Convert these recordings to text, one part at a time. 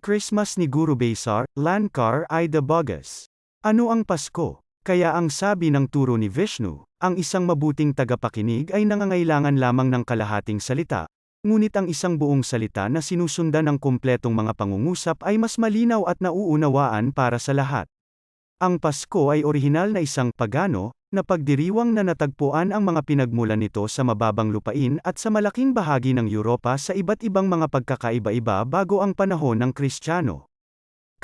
Christmas ni Guru Besar, Lankar Ida Bogus. Ano ang Pasko? Kaya ang sabi ng turo ni Vishnu, ang isang mabuting tagapakinig ay nangangailangan lamang ng kalahating salita, ngunit ang isang buong salita na sinusundan ng kumpletong mga pangungusap ay mas malinaw at nauunawaan para sa lahat. Ang Pasko ay orihinal na isang pagano, na pagdiriwang na natagpuan ang mga pinagmulan nito sa mababang lupain at sa malaking bahagi ng Europa sa iba't ibang mga pagkakaiba-iba bago ang panahon ng Kristiyano.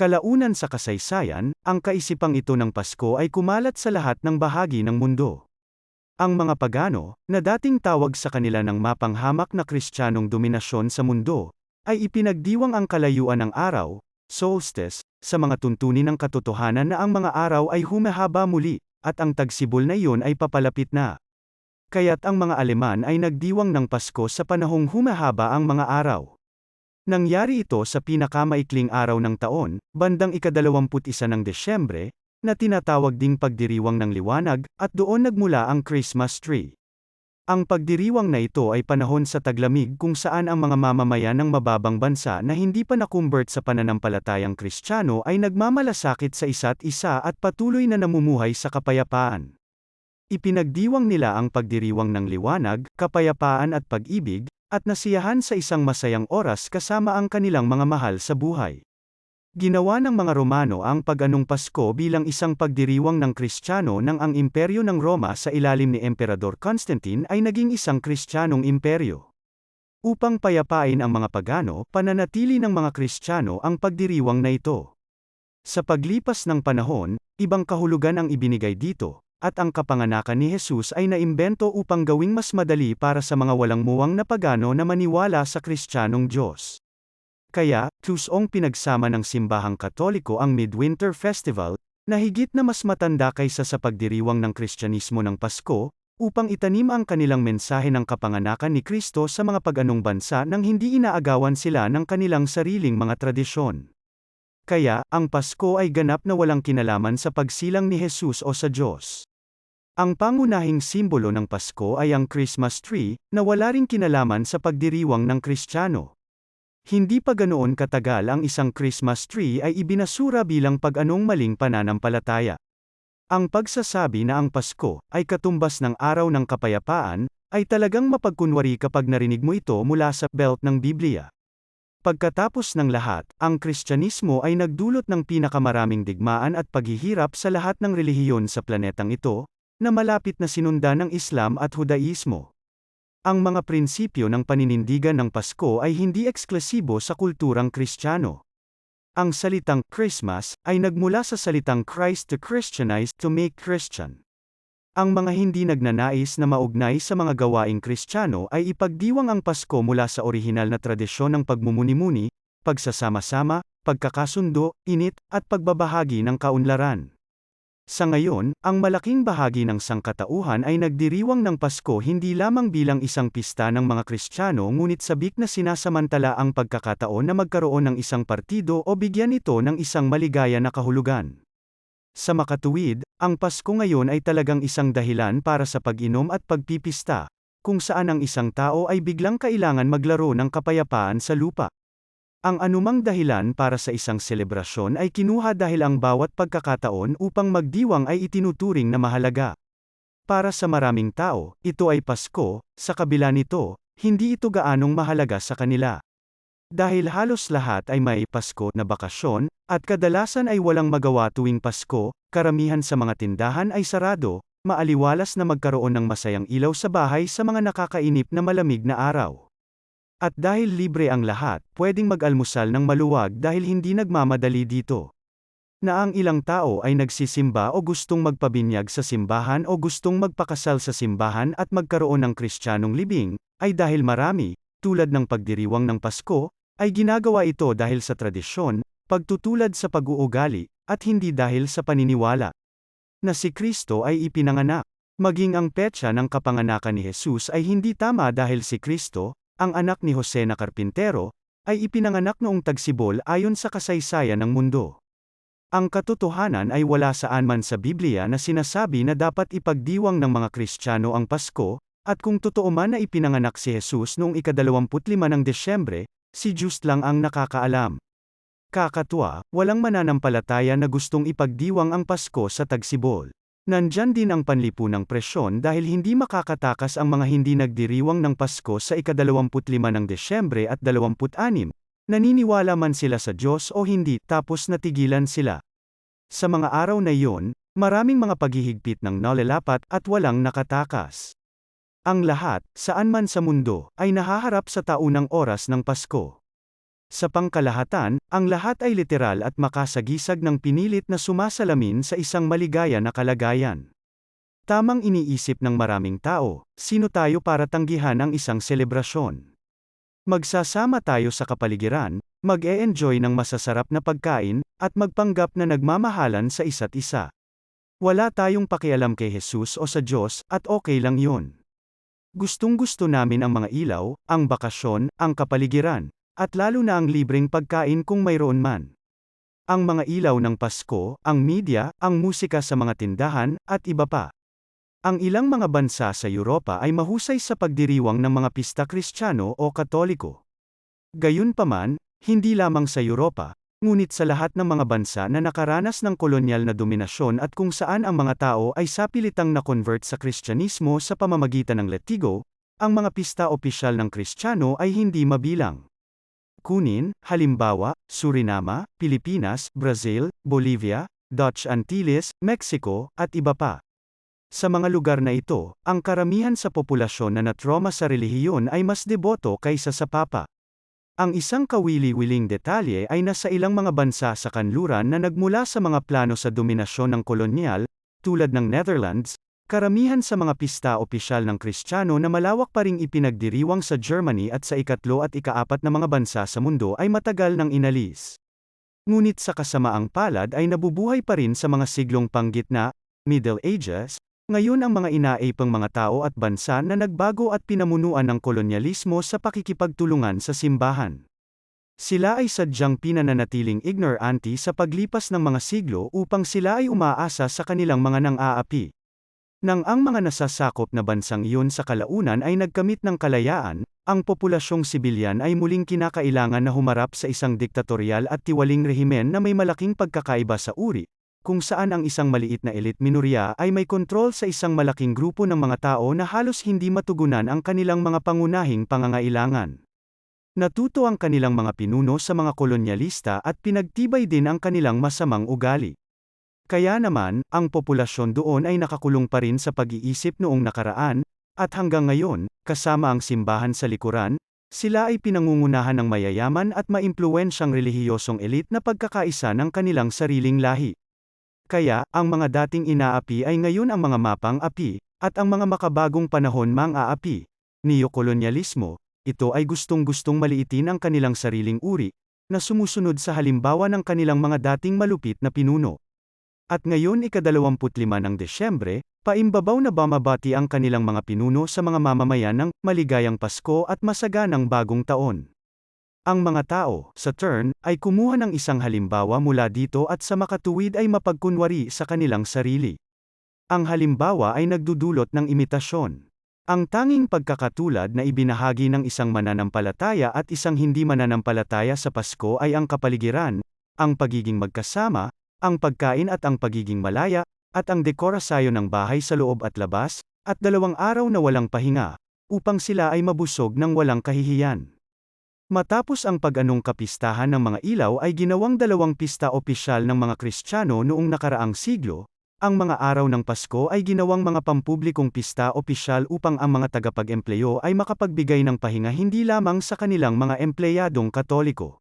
Kalaunan sa kasaysayan, ang kaisipang ito ng Pasko ay kumalat sa lahat ng bahagi ng mundo. Ang mga pagano, na dating tawag sa kanila ng mapanghamak na kristyanong dominasyon sa mundo, ay ipinagdiwang ang kalayuan ng araw, solstice, sa mga tuntunin ng katotohanan na ang mga araw ay humahaba muli, at ang tagsibol na iyon ay papalapit na. Kaya't ang mga Aleman ay nagdiwang ng Pasko sa panahong humahaba ang mga araw. Nangyari ito sa pinakamaikling araw ng taon, bandang ikadalawamput isa ng Desyembre, na tinatawag ding pagdiriwang ng liwanag, at doon nagmula ang Christmas tree. Ang pagdiriwang na ito ay panahon sa taglamig kung saan ang mga mamamayan ng mababang bansa na hindi pa nakumbert sa pananampalatayang Kristiyano ay nagmamalasakit sa isa't isa at patuloy na namumuhay sa kapayapaan. Ipinagdiwang nila ang pagdiriwang ng liwanag, kapayapaan at pag-ibig, at nasiyahan sa isang masayang oras kasama ang kanilang mga mahal sa buhay. Ginawa ng mga Romano ang pag-anong Pasko bilang isang pagdiriwang ng Kristiyano nang ang imperyo ng Roma sa ilalim ni Emperador Constantine ay naging isang Kristiyanong imperyo. Upang payapain ang mga pagano, pananatili ng mga Kristiyano ang pagdiriwang na ito. Sa paglipas ng panahon, ibang kahulugan ang ibinigay dito, at ang kapanganakan ni Jesus ay naimbento upang gawing mas madali para sa mga walang muwang na pagano na maniwala sa Kristiyanong Diyos. Kaya, tusong pinagsama ng simbahang katoliko ang Midwinter Festival, na higit na mas matanda kaysa sa pagdiriwang ng Kristyanismo ng Pasko, upang itanim ang kanilang mensahe ng kapanganakan ni Kristo sa mga pag-anong bansa nang hindi inaagawan sila ng kanilang sariling mga tradisyon. Kaya, ang Pasko ay ganap na walang kinalaman sa pagsilang ni Jesus o sa Diyos. Ang pangunahing simbolo ng Pasko ay ang Christmas tree, na wala ring kinalaman sa pagdiriwang ng Kristiyano. Hindi pa ganoon katagal ang isang Christmas tree ay ibinasura bilang pag-anong maling pananampalataya. Ang pagsasabi na ang Pasko ay katumbas ng araw ng kapayapaan ay talagang mapagkunwari kapag narinig mo ito mula sa belt ng Biblia. Pagkatapos ng lahat, ang Kristyanismo ay nagdulot ng pinakamaraming digmaan at paghihirap sa lahat ng relihiyon sa planetang ito, na malapit na sinundan ng Islam at Hudaismo. Ang mga prinsipyo ng paninindigan ng Pasko ay hindi eksklusibo sa kulturang Kristiyano. Ang salitang Christmas ay nagmula sa salitang Christ to Christianize to make Christian. Ang mga hindi nagnanais na maugnay sa mga gawaing Kristiyano ay ipagdiwang ang Pasko mula sa orihinal na tradisyon ng pagmumuni-muni, pagsasama-sama, pagkakasundo, init, at pagbabahagi ng kaunlaran. Sa ngayon, ang malaking bahagi ng sangkatauhan ay nagdiriwang ng Pasko hindi lamang bilang isang pista ng mga Kristiyano ngunit sabik na sinasamantala ang pagkakataon na magkaroon ng isang partido o bigyan ito ng isang maligaya na kahulugan. Sa makatuwid, ang Pasko ngayon ay talagang isang dahilan para sa pag-inom at pagpipista, kung saan ang isang tao ay biglang kailangan maglaro ng kapayapaan sa lupa. Ang anumang dahilan para sa isang selebrasyon ay kinuha dahil ang bawat pagkakataon upang magdiwang ay itinuturing na mahalaga. Para sa maraming tao, ito ay Pasko, sa kabila nito, hindi ito gaanong mahalaga sa kanila. Dahil halos lahat ay may Pasko na bakasyon, at kadalasan ay walang magawa tuwing Pasko, karamihan sa mga tindahan ay sarado, maaliwalas na magkaroon ng masayang ilaw sa bahay sa mga nakakainip na malamig na araw. At dahil libre ang lahat, pwedeng mag-almusal ng maluwag dahil hindi nagmamadali dito. Na ang ilang tao ay nagsisimba o gustong magpabinyag sa simbahan o gustong magpakasal sa simbahan at magkaroon ng kristyanong libing, ay dahil marami, tulad ng pagdiriwang ng Pasko, ay ginagawa ito dahil sa tradisyon, pagtutulad sa pag-uugali, at hindi dahil sa paniniwala. Na si Kristo ay ipinanganak. Maging ang petsa ng kapanganakan ni Jesus ay hindi tama dahil si Kristo, ang anak ni Jose na karpintero, ay ipinanganak noong tagsibol ayon sa kasaysayan ng mundo. Ang katotohanan ay wala saan man sa Biblia na sinasabi na dapat ipagdiwang ng mga Kristiyano ang Pasko, at kung totoo man na ipinanganak si Jesus noong ikadalawamput lima ng Desyembre, si Just lang ang nakakaalam. Kakatwa, walang mananampalataya na gustong ipagdiwang ang Pasko sa tagsibol. Nandyan din ang panlipunang presyon dahil hindi makakatakas ang mga hindi nagdiriwang ng Pasko sa ikadalawamput-lima ng Desyembre at dalawamput-anim. Naniniwala man sila sa Diyos o hindi, tapos natigilan sila. Sa mga araw na iyon, maraming mga paghihigpit ng nalalapat at walang nakatakas. Ang lahat, saan man sa mundo, ay nahaharap sa taunang oras ng Pasko. Sa pangkalahatan, ang lahat ay literal at makasagisag ng pinilit na sumasalamin sa isang maligaya na kalagayan. Tamang iniisip ng maraming tao, sino tayo para tanggihan ang isang selebrasyon? Magsasama tayo sa kapaligiran, mag-e-enjoy ng masasarap na pagkain, at magpanggap na nagmamahalan sa isa't isa. Wala tayong pakialam kay Jesus o sa Diyos, at okay lang yun. Gustong-gusto namin ang mga ilaw, ang bakasyon, ang kapaligiran, at lalo na ang libreng pagkain kung mayroon man. Ang mga ilaw ng Pasko, ang media, ang musika sa mga tindahan, at iba pa. Ang ilang mga bansa sa Europa ay mahusay sa pagdiriwang ng mga pista Kristiyano o Katoliko. Gayunpaman, hindi lamang sa Europa, ngunit sa lahat ng mga bansa na nakaranas ng kolonyal na dominasyon at kung saan ang mga tao ay sapilitang na-convert sa Kristyanismo sa pamamagitan ng letigo, ang mga pista opisyal ng Kristiyano ay hindi mabilang kunin, halimbawa, Surinama, Pilipinas, Brazil, Bolivia, Dutch Antilles, Mexico, at iba pa. Sa mga lugar na ito, ang karamihan sa populasyon na natroma sa relihiyon ay mas deboto kaysa sa Papa. Ang isang kawili-wiling detalye ay nasa ilang mga bansa sa kanluran na nagmula sa mga plano sa dominasyon ng kolonyal, tulad ng Netherlands, Karamihan sa mga pista opisyal ng Kristiyano na malawak pa ring ipinagdiriwang sa Germany at sa ikatlo at ikaapat na mga bansa sa mundo ay matagal nang inalis. Ngunit sa kasamaang palad ay nabubuhay pa rin sa mga siglong panggitna, Middle Ages, ngayon ang mga inaapang mga tao at bansa na nagbago at pinamunuan ng kolonyalismo sa pakikipagtulungan sa simbahan. Sila ay sadyang pinananatiling ignorante sa paglipas ng mga siglo upang sila ay umaasa sa kanilang mga nang-aapi. Nang ang mga nasasakop na bansang iyon sa kalaunan ay nagkamit ng kalayaan, ang populasyong sibilyan ay muling kinakailangan na humarap sa isang diktatorial at tiwaling rehimen na may malaking pagkakaiba sa uri, kung saan ang isang maliit na elite minorya ay may kontrol sa isang malaking grupo ng mga tao na halos hindi matugunan ang kanilang mga pangunahing pangangailangan. Natuto ang kanilang mga pinuno sa mga kolonyalista at pinagtibay din ang kanilang masamang ugali. Kaya naman, ang populasyon doon ay nakakulong pa rin sa pag-iisip noong nakaraan, at hanggang ngayon, kasama ang simbahan sa likuran, sila ay pinangungunahan ng mayayaman at maimpluwensyang relihiyosong elit na pagkakaisa ng kanilang sariling lahi. Kaya, ang mga dating inaapi ay ngayon ang mga mapang api, at ang mga makabagong panahon mang aapi. Neokolonyalismo, ito ay gustong-gustong maliitin ang kanilang sariling uri, na sumusunod sa halimbawa ng kanilang mga dating malupit na pinuno. At ngayon ikadalawamput-lima ng Desyembre, paimbabaw na bamabati ang kanilang mga pinuno sa mga mamamayan ng maligayang Pasko at masaganang bagong taon. Ang mga tao, sa turn, ay kumuha ng isang halimbawa mula dito at sa makatuwid ay mapagkunwari sa kanilang sarili. Ang halimbawa ay nagdudulot ng imitasyon. Ang tanging pagkakatulad na ibinahagi ng isang mananampalataya at isang hindi mananampalataya sa Pasko ay ang kapaligiran, ang pagiging magkasama, ang pagkain at ang pagiging malaya, at ang dekorasyon ng bahay sa loob at labas, at dalawang araw na walang pahinga, upang sila ay mabusog ng walang kahihiyan. Matapos ang pag-anong kapistahan ng mga ilaw ay ginawang dalawang pista opisyal ng mga Kristiyano noong nakaraang siglo, ang mga araw ng Pasko ay ginawang mga pampublikong pista opisyal upang ang mga tagapag-empleyo ay makapagbigay ng pahinga hindi lamang sa kanilang mga empleyadong katoliko.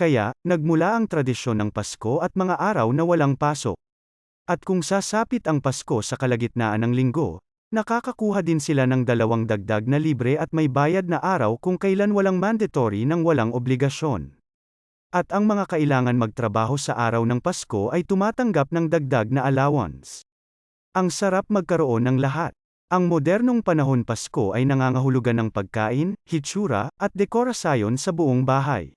Kaya, nagmula ang tradisyon ng Pasko at mga araw na walang pasok. At kung sasapit ang Pasko sa kalagitnaan ng linggo, nakakakuha din sila ng dalawang dagdag na libre at may bayad na araw kung kailan walang mandatory ng walang obligasyon. At ang mga kailangan magtrabaho sa araw ng Pasko ay tumatanggap ng dagdag na allowance. Ang sarap magkaroon ng lahat. Ang modernong panahon Pasko ay nangangahulugan ng pagkain, hitsura, at dekorasyon sa buong bahay.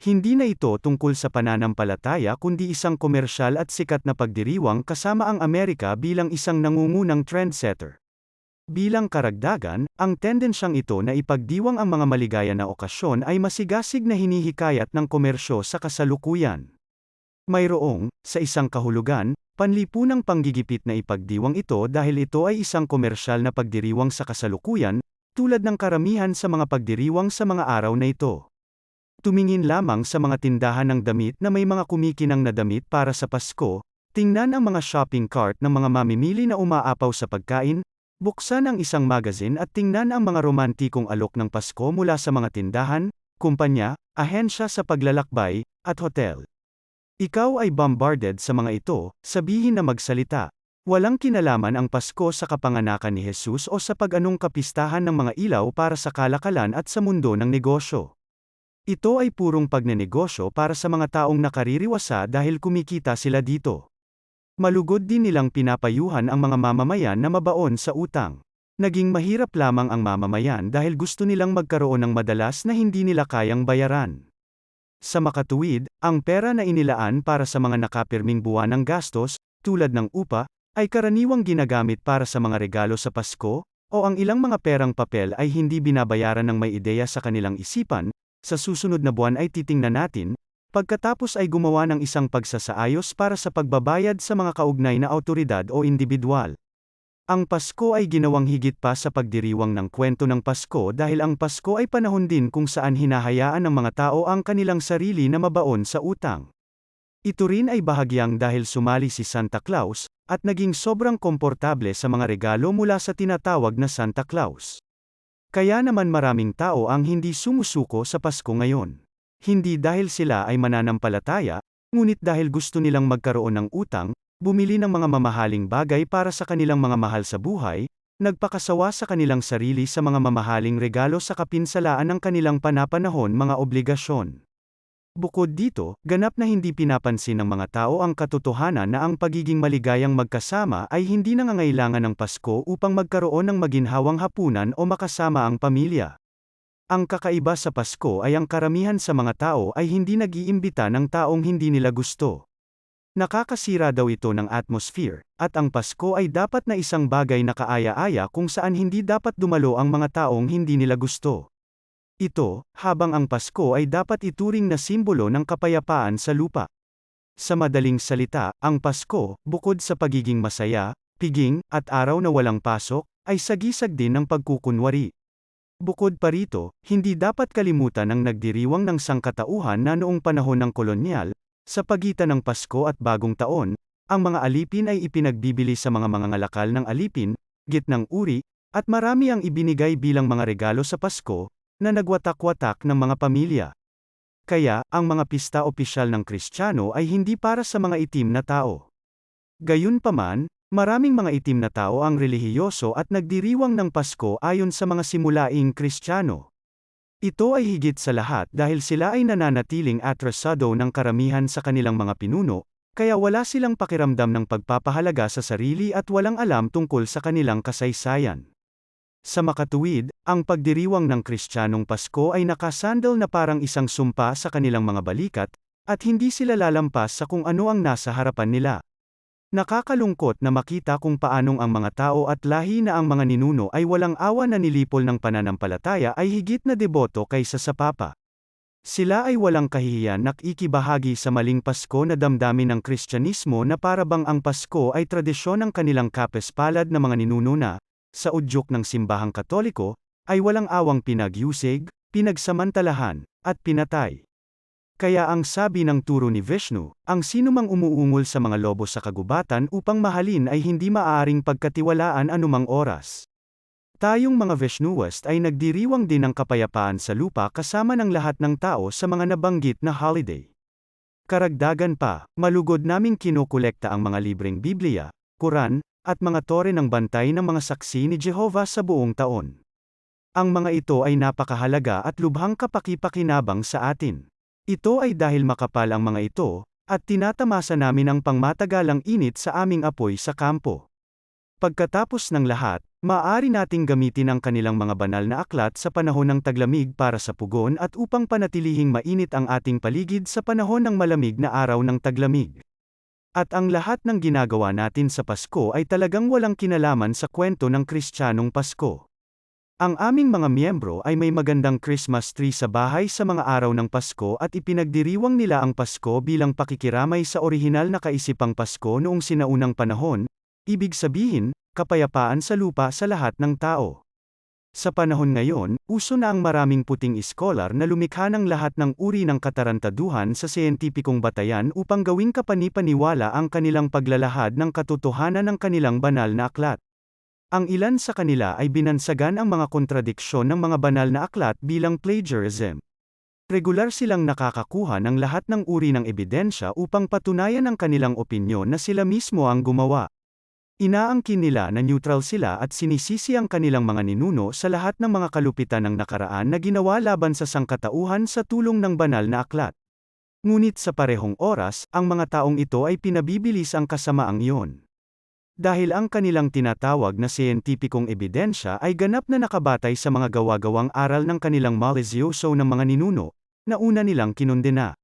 Hindi na ito tungkol sa pananampalataya kundi isang komersyal at sikat na pagdiriwang kasama ang Amerika bilang isang nangungunang trendsetter. Bilang karagdagan, ang tendensyang ito na ipagdiwang ang mga maligaya na okasyon ay masigasig na hinihikayat ng komersyo sa kasalukuyan. Mayroong, sa isang kahulugan, panlipunang panggigipit na ipagdiwang ito dahil ito ay isang komersyal na pagdiriwang sa kasalukuyan, tulad ng karamihan sa mga pagdiriwang sa mga araw na ito. Tumingin lamang sa mga tindahan ng damit na may mga kumikinang na damit para sa Pasko, tingnan ang mga shopping cart ng mga mamimili na umaapaw sa pagkain, buksan ang isang magazine at tingnan ang mga romantikong alok ng Pasko mula sa mga tindahan, kumpanya, ahensya sa paglalakbay, at hotel. Ikaw ay bombarded sa mga ito, sabihin na magsalita. Walang kinalaman ang Pasko sa kapanganakan ni Jesus o sa pag-anong kapistahan ng mga ilaw para sa kalakalan at sa mundo ng negosyo. Ito ay purong pagnenegosyo para sa mga taong nakaririwasa dahil kumikita sila dito. Malugod din nilang pinapayuhan ang mga mamamayan na mabaon sa utang. Naging mahirap lamang ang mamamayan dahil gusto nilang magkaroon ng madalas na hindi nila kayang bayaran. Sa makatuwid, ang pera na inilaan para sa mga nakapirming buwan ng gastos, tulad ng upa, ay karaniwang ginagamit para sa mga regalo sa Pasko, o ang ilang mga perang papel ay hindi binabayaran ng may ideya sa kanilang isipan, sa susunod na buwan ay titingnan natin, pagkatapos ay gumawa ng isang pagsasaayos para sa pagbabayad sa mga kaugnay na autoridad o individual. Ang Pasko ay ginawang higit pa sa pagdiriwang ng kwento ng Pasko dahil ang Pasko ay panahon din kung saan hinahayaan ng mga tao ang kanilang sarili na mabaon sa utang. Ito rin ay bahagyang dahil sumali si Santa Claus, at naging sobrang komportable sa mga regalo mula sa tinatawag na Santa Claus. Kaya naman maraming tao ang hindi sumusuko sa Pasko ngayon. Hindi dahil sila ay mananampalataya, ngunit dahil gusto nilang magkaroon ng utang, bumili ng mga mamahaling bagay para sa kanilang mga mahal sa buhay, nagpakasawa sa kanilang sarili sa mga mamahaling regalo sa kapinsalaan ng kanilang panapanahon mga obligasyon. Bukod dito, ganap na hindi pinapansin ng mga tao ang katotohanan na ang pagiging maligayang magkasama ay hindi nangangailangan ng Pasko upang magkaroon ng maginhawang hapunan o makasama ang pamilya. Ang kakaiba sa Pasko ay ang karamihan sa mga tao ay hindi nag-iimbita ng taong hindi nila gusto. Nakakasira daw ito ng atmosphere, at ang Pasko ay dapat na isang bagay na kaaya-aya kung saan hindi dapat dumalo ang mga taong hindi nila gusto. Ito, habang ang Pasko ay dapat ituring na simbolo ng kapayapaan sa lupa. Sa madaling salita, ang Pasko, bukod sa pagiging masaya, piging, at araw na walang pasok, ay sagisag din ng pagkukunwari. Bukod pa rito, hindi dapat kalimutan ang nagdiriwang ng sangkatauhan na noong panahon ng kolonyal, sa pagitan ng Pasko at Bagong Taon, ang mga alipin ay ipinagbibili sa mga mangangalakal ng alipin, gitnang uri, at marami ang ibinigay bilang mga regalo sa Pasko, na nagwatak-watak ng mga pamilya. Kaya, ang mga pista opisyal ng Kristiyano ay hindi para sa mga itim na tao. Gayunpaman, maraming mga itim na tao ang relihiyoso at nagdiriwang ng Pasko ayon sa mga simulaing Kristiyano. Ito ay higit sa lahat dahil sila ay nananatiling atrasado ng karamihan sa kanilang mga pinuno, kaya wala silang pakiramdam ng pagpapahalaga sa sarili at walang alam tungkol sa kanilang kasaysayan. Sa makatuwid, ang pagdiriwang ng Kristiyanong Pasko ay nakasandal na parang isang sumpa sa kanilang mga balikat, at hindi sila lalampas sa kung ano ang nasa harapan nila. Nakakalungkot na makita kung paanong ang mga tao at lahi na ang mga ninuno ay walang awa na nilipol ng pananampalataya ay higit na deboto kaysa sa Papa. Sila ay walang kahihiyan na ikibahagi sa maling Pasko na damdamin ng Kristyanismo na parabang ang Pasko ay tradisyon ng kanilang kapespalad na mga ninuno na, sa udyok ng simbahang katoliko, ay walang awang pinagyusig, pinagsamantalahan, at pinatay. Kaya ang sabi ng turo ni Vishnu, ang sinumang umuungol sa mga lobo sa kagubatan upang mahalin ay hindi maaaring pagkatiwalaan anumang oras. Tayong mga Vishnuist ay nagdiriwang din ng kapayapaan sa lupa kasama ng lahat ng tao sa mga nabanggit na holiday. Karagdagan pa, malugod naming kinukolekta ang mga libreng Biblia, Quran, at mga tore ng bantay ng mga saksi ni Jehovah sa buong taon. Ang mga ito ay napakahalaga at lubhang kapakipakinabang sa atin. Ito ay dahil makapal ang mga ito, at tinatamasa namin ang pangmatagalang init sa aming apoy sa kampo. Pagkatapos ng lahat, maaari nating gamitin ang kanilang mga banal na aklat sa panahon ng taglamig para sa pugon at upang panatilihing mainit ang ating paligid sa panahon ng malamig na araw ng taglamig. At ang lahat ng ginagawa natin sa Pasko ay talagang walang kinalaman sa kwento ng Kristiyanong Pasko. Ang aming mga miyembro ay may magandang Christmas tree sa bahay sa mga araw ng Pasko at ipinagdiriwang nila ang Pasko bilang pakikiramay sa orihinal na kaisipang Pasko noong sinaunang panahon, ibig sabihin, kapayapaan sa lupa sa lahat ng tao. Sa panahon ngayon, uso na ang maraming puting iskolar na lumikha ng lahat ng uri ng katarantaduhan sa siyentipikong batayan upang gawing kapanipaniwala ang kanilang paglalahad ng katotohanan ng kanilang banal na aklat. Ang ilan sa kanila ay binansagan ang mga kontradiksyon ng mga banal na aklat bilang plagiarism. Regular silang nakakakuha ng lahat ng uri ng ebidensya upang patunayan ang kanilang opinyon na sila mismo ang gumawa. Inaangkin nila na neutral sila at sinisisi ang kanilang mga ninuno sa lahat ng mga kalupitan ng nakaraan na ginawa laban sa sangkatauhan sa tulong ng banal na aklat. Ngunit sa parehong oras, ang mga taong ito ay pinabibilis ang kasamaang iyon. Dahil ang kanilang tinatawag na siyentipikong ebidensya ay ganap na nakabatay sa mga gawa-gawang aral ng kanilang malisyoso ng mga ninuno, na una nilang kinundena.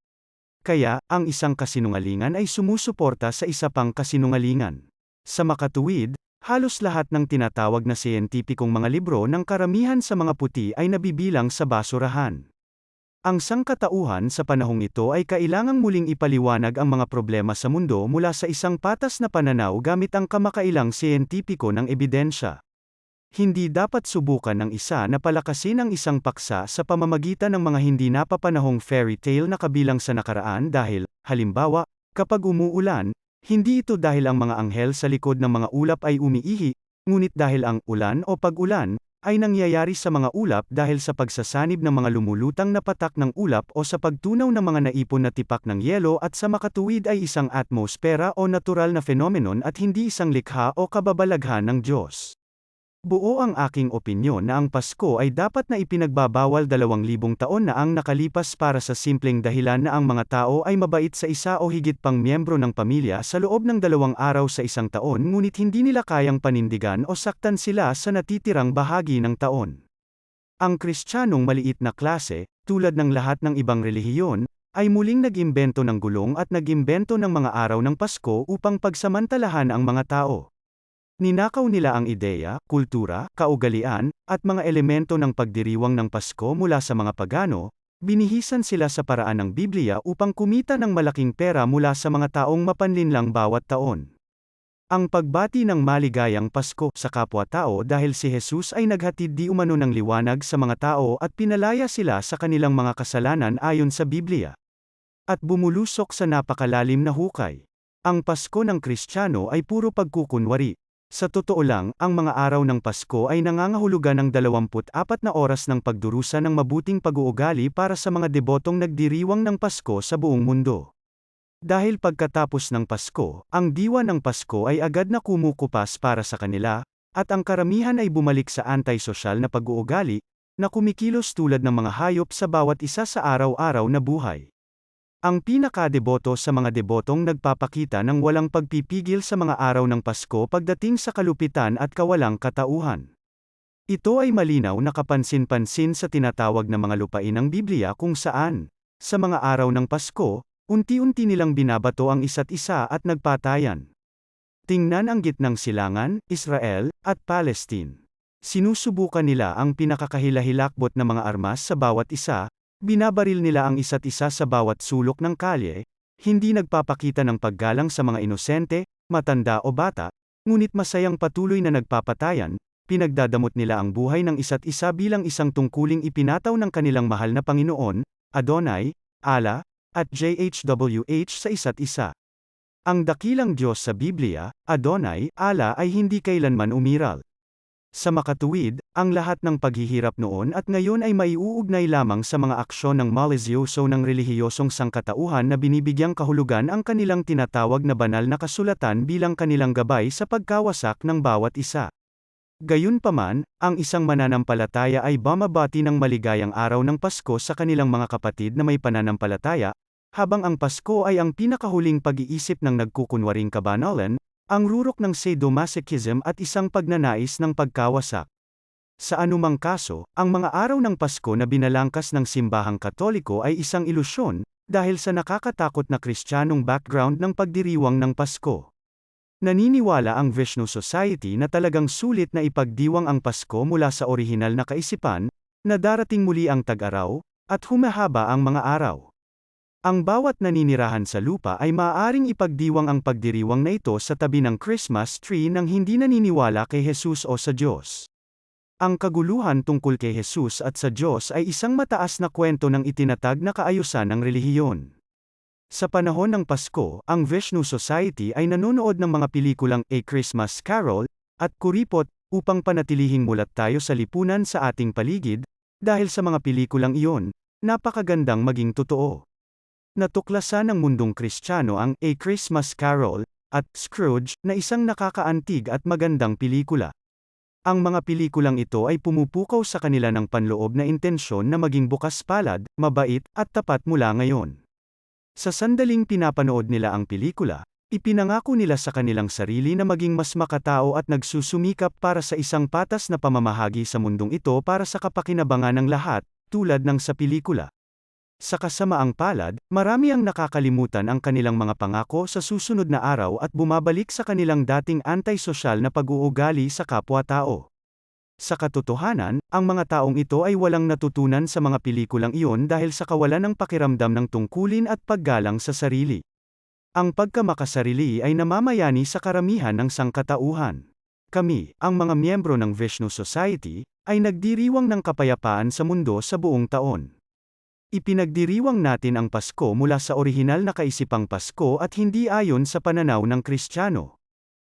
Kaya, ang isang kasinungalingan ay sumusuporta sa isa pang kasinungalingan. Sa makatuwid, halos lahat ng tinatawag na siyentipikong mga libro ng karamihan sa mga puti ay nabibilang sa basurahan. Ang sangkatauhan sa panahong ito ay kailangang muling ipaliwanag ang mga problema sa mundo mula sa isang patas na pananaw gamit ang kamakailang siyentipiko ng ebidensya. Hindi dapat subukan ng isa na palakasin ang isang paksa sa pamamagitan ng mga hindi napapanahong fairy tale na kabilang sa nakaraan dahil, halimbawa, kapag umuulan, hindi ito dahil ang mga anghel sa likod ng mga ulap ay umiihi, ngunit dahil ang ulan o pag-ulan, ay nangyayari sa mga ulap dahil sa pagsasanib ng mga lumulutang na patak ng ulap o sa pagtunaw ng mga naipon na tipak ng yelo at sa makatuwid ay isang atmosfera o natural na fenomenon at hindi isang likha o kababalaghan ng Diyos. Buo ang aking opinyon na ang Pasko ay dapat na ipinagbabawal dalawang libong taon na ang nakalipas para sa simpleng dahilan na ang mga tao ay mabait sa isa o higit pang miyembro ng pamilya sa loob ng dalawang araw sa isang taon ngunit hindi nila kayang panindigan o saktan sila sa natitirang bahagi ng taon. Ang Kristiyanong maliit na klase, tulad ng lahat ng ibang relihiyon, ay muling nag-imbento ng gulong at nag-imbento ng mga araw ng Pasko upang pagsamantalahan ang mga tao. Ninakaw nila ang ideya, kultura, kaugalian, at mga elemento ng pagdiriwang ng Pasko mula sa mga pagano, binihisan sila sa paraan ng Biblia upang kumita ng malaking pera mula sa mga taong mapanlinlang bawat taon. Ang pagbati ng maligayang Pasko sa kapwa-tao dahil si Jesus ay naghatid di umano ng liwanag sa mga tao at pinalaya sila sa kanilang mga kasalanan ayon sa Biblia. At bumulusok sa napakalalim na hukay. Ang Pasko ng Kristiyano ay puro pagkukunwari, sa totoo lang, ang mga araw ng Pasko ay nangangahulugan ng 24 na oras ng pagdurusa ng mabuting pag-uugali para sa mga debotong nagdiriwang ng Pasko sa buong mundo. Dahil pagkatapos ng Pasko, ang diwa ng Pasko ay agad na kumukupas para sa kanila, at ang karamihan ay bumalik sa anti-social na pag-uugali, na kumikilos tulad ng mga hayop sa bawat isa sa araw-araw na buhay. Ang pinakadeboto sa mga debotong nagpapakita ng walang pagpipigil sa mga araw ng Pasko pagdating sa kalupitan at kawalang katauhan. Ito ay malinaw na kapansin-pansin sa tinatawag na mga lupain ng Biblia kung saan, sa mga araw ng Pasko, unti-unti nilang binabato ang isa't isa at nagpatayan. Tingnan ang gitnang silangan, Israel, at Palestine. Sinusubukan nila ang pinakakahilahilakbot na mga armas sa bawat isa, Binabaril nila ang isa't isa sa bawat sulok ng kalye, hindi nagpapakita ng paggalang sa mga inosente, matanda o bata, ngunit masayang patuloy na nagpapatayan, pinagdadamot nila ang buhay ng isa't isa bilang isang tungkuling ipinataw ng kanilang mahal na Panginoon, Adonai, Allah, at JHWH sa isa't isa. Ang dakilang Diyos sa Biblia, Adonai, Allah ay hindi kailanman umiral. Sa makatuwid, ang lahat ng paghihirap noon at ngayon ay maiuugnay lamang sa mga aksyon ng malisyoso ng relihiyosong sangkatauhan na binibigyang kahulugan ang kanilang tinatawag na banal na kasulatan bilang kanilang gabay sa pagkawasak ng bawat isa. Gayunpaman, ang isang mananampalataya ay bumabati ng maligayang araw ng Pasko sa kanilang mga kapatid na may pananampalataya, habang ang Pasko ay ang pinakahuling pag-iisip ng nagkukunwaring kabanalan, ang rurok ng sadomasochism at isang pagnanais ng pagkawasak. Sa anumang kaso, ang mga araw ng Pasko na binalangkas ng simbahang katoliko ay isang ilusyon, dahil sa nakakatakot na kristyanong background ng pagdiriwang ng Pasko. Naniniwala ang Vishnu Society na talagang sulit na ipagdiwang ang Pasko mula sa orihinal na kaisipan, na darating muli ang tag-araw, at humahaba ang mga araw. Ang bawat naninirahan sa lupa ay maaaring ipagdiwang ang pagdiriwang na ito sa tabi ng Christmas tree nang hindi naniniwala kay Jesus o sa Diyos. Ang kaguluhan tungkol kay Jesus at sa Diyos ay isang mataas na kwento ng itinatag na kaayusan ng relihiyon. Sa panahon ng Pasko, ang Vishnu Society ay nanonood ng mga pelikulang A Christmas Carol at Kuripot upang panatilihing mulat tayo sa lipunan sa ating paligid, dahil sa mga pelikulang iyon, napakagandang maging totoo. Natuklasan ng mundong Kristiyano ang A Christmas Carol at Scrooge na isang nakakaantig at magandang pelikula. Ang mga pelikulang ito ay pumupukaw sa kanila ng panloob na intensyon na maging bukas palad, mabait, at tapat mula ngayon. Sa sandaling pinapanood nila ang pelikula, ipinangako nila sa kanilang sarili na maging mas makatao at nagsusumikap para sa isang patas na pamamahagi sa mundong ito para sa kapakinabangan ng lahat, tulad ng sa pelikula. Sa kasamaang palad, marami ang nakakalimutan ang kanilang mga pangako sa susunod na araw at bumabalik sa kanilang dating anti-sosyal na pag-uugali sa kapwa-tao. Sa katotohanan, ang mga taong ito ay walang natutunan sa mga pelikulang iyon dahil sa kawalan ng pakiramdam ng tungkulin at paggalang sa sarili. Ang pagkamakasarili ay namamayani sa karamihan ng sangkatauhan. Kami, ang mga miyembro ng Vishnu Society, ay nagdiriwang ng kapayapaan sa mundo sa buong taon. Ipinagdiriwang natin ang Pasko mula sa orihinal na kaisipang Pasko at hindi ayon sa pananaw ng Kristiyano.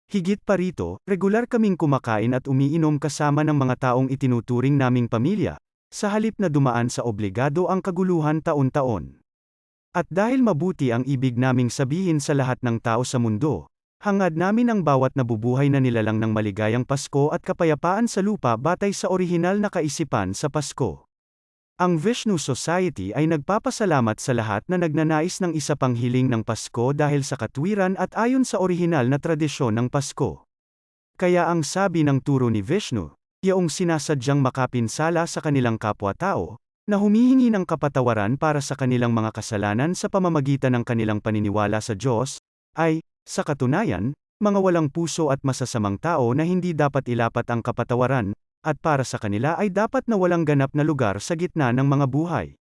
Higit pa rito, regular kaming kumakain at umiinom kasama ng mga taong itinuturing naming pamilya, sa halip na dumaan sa obligado ang kaguluhan taon-taon. At dahil mabuti ang ibig naming sabihin sa lahat ng tao sa mundo, hangad namin ang bawat nabubuhay na nilalang ng maligayang Pasko at kapayapaan sa lupa batay sa orihinal na kaisipan sa Pasko. Ang Vishnu Society ay nagpapasalamat sa lahat na nagnanais ng isa pang hiling ng Pasko dahil sa katwiran at ayon sa orihinal na tradisyon ng Pasko. Kaya ang sabi ng turo ni Vishnu, yaong sinasadyang makapinsala sa kanilang kapwa-tao, na humihingi ng kapatawaran para sa kanilang mga kasalanan sa pamamagitan ng kanilang paniniwala sa Diyos, ay, sa katunayan, mga walang puso at masasamang tao na hindi dapat ilapat ang kapatawaran, at para sa kanila ay dapat na walang ganap na lugar sa gitna ng mga buhay.